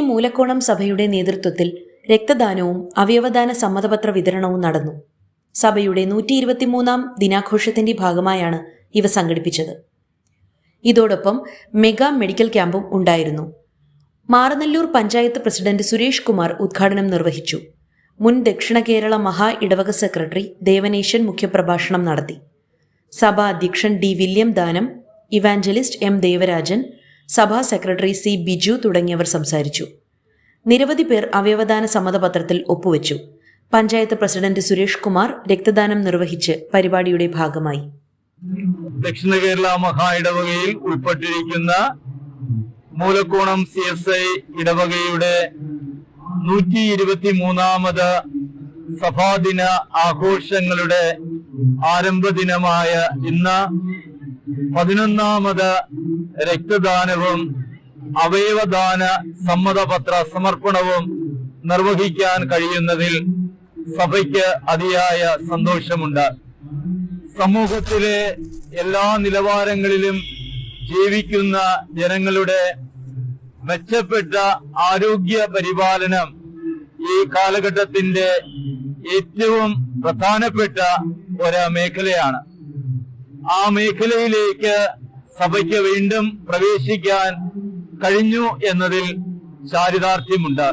മൂലക്കോണം സഭയുടെ നേതൃത്വത്തിൽ രക്തദാനവും അവയവദാന സമ്മതപത്ര വിതരണവും നടന്നു. സഭയുടെ നൂറ്റി ഇരുപത്തിമൂന്നാം ദിനാഘോഷത്തിന്റെ ഭാഗമായാണ് ഇവ സംഘടിപ്പിച്ചത്. ഇതോടൊപ്പം മെഗാ മെഡിക്കൽ ക്യാമ്പും ഉണ്ടായിരുന്നു. മാറനല്ലൂർ പഞ്ചായത്ത് പ്രസിഡന്റ് സുരേഷ് കുമാർ ഉദ്ഘാടനം നിർവഹിച്ചു. മുൻ ദക്ഷിണ കേരള മഹാ ഇടവക സെക്രട്ടറി ദേവനേശൻ മുഖ്യപ്രഭാഷണം നടത്തി. സഭാ അധ്യക്ഷൻ D William Danam evangelist M Devarajan സഭാ സെക്രട്ടറി സി ബിജു തുടങ്ങിയവർ സംസാരിച്ചു. നിരവധി പേർ അവയവദാന സമ്മതപത്രത്തിൽ ഒപ്പുവെച്ചു. പഞ്ചായത്ത് പ്രസിഡന്റ് സുരേഷ് കുമാർ രക്തദാനം നിർവഹിച്ച് പരിപാടിയുടെ ഭാഗമായി. ദക്ഷിണ കേരള മഹാ ഇടവകയിൽ ഉൾപ്പെട്ടിരിക്കുന്ന മൂലക്കോണം സി എസ് ഐ ഇടവകയുടെ നൂറ്റി ഇരുപത്തി മൂന്നാമത് സഭാദിന ആഘോഷങ്ങളുടെ ആരംഭ ദിനമായ ഇന്ന് പതിനൊന്നാമത് രക്തദാനവും അവയവദാന സമ്മതപത്ര സമർപ്പണവും നിർവഹിക്കാൻ കഴിയുന്നതിൽ സഭയ്ക്ക് അതിയായ സന്തോഷമുണ്ട്. സമൂഹത്തിലെ എല്ലാ നിലവാരങ്ങളിലും ജീവിക്കുന്ന ജനങ്ങളുടെ മെച്ചപ്പെട്ട ആരോഗ്യ പരിപാലനം ഈ കാലഘട്ടത്തിന്റെ ഏറ്റവും പ്രധാനപ്പെട്ട ഒരു മേഖലയാണ്. ആ മേഖലയിലേക്ക് സഭയ്ക്ക് വീണ്ടും പ്രവേശിക്കാൻ കഴിഞ്ഞു എന്നതിൽ ചാരിതാർത്ഥ്യമുണ്ട്